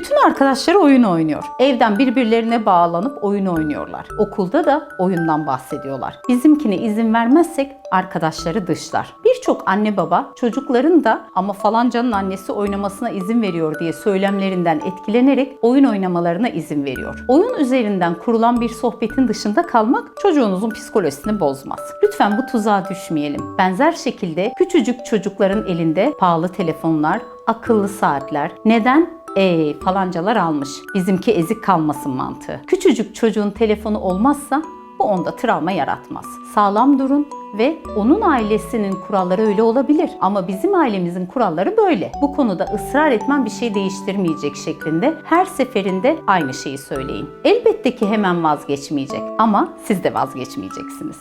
Bütün arkadaşları oyun oynuyor. Evden birbirlerine bağlanıp oyun oynuyorlar. Okulda da oyundan bahsediyorlar. Bizimkine izin vermezsek arkadaşları dışlar. Birçok anne baba çocukların da ama falancanın annesi oynamasına izin veriyor diye söylemlerinden etkilenerek oyun oynamalarına izin veriyor. Oyun üzerinden kurulan bir sohbetin dışında kalmak çocuğunuzun psikolojisini bozmaz. Lütfen bu tuzağa düşmeyelim. Benzer şekilde küçücük çocukların elinde pahalı telefonlar, akıllı saatler. Neden? Eee falancalar almış. Bizimki ezik kalmasın mantığı. Küçücük çocuğun telefonu olmazsa bu onda travma yaratmaz. Sağlam durun ve onun ailesinin kuralları öyle olabilir ama bizim ailemizin kuralları böyle. Bu konuda ısrar etmem bir şey değiştirmeyecek şeklinde her seferinde aynı şeyi söyleyin. Elbette ki hemen vazgeçmeyecek ama siz de vazgeçmeyeceksiniz.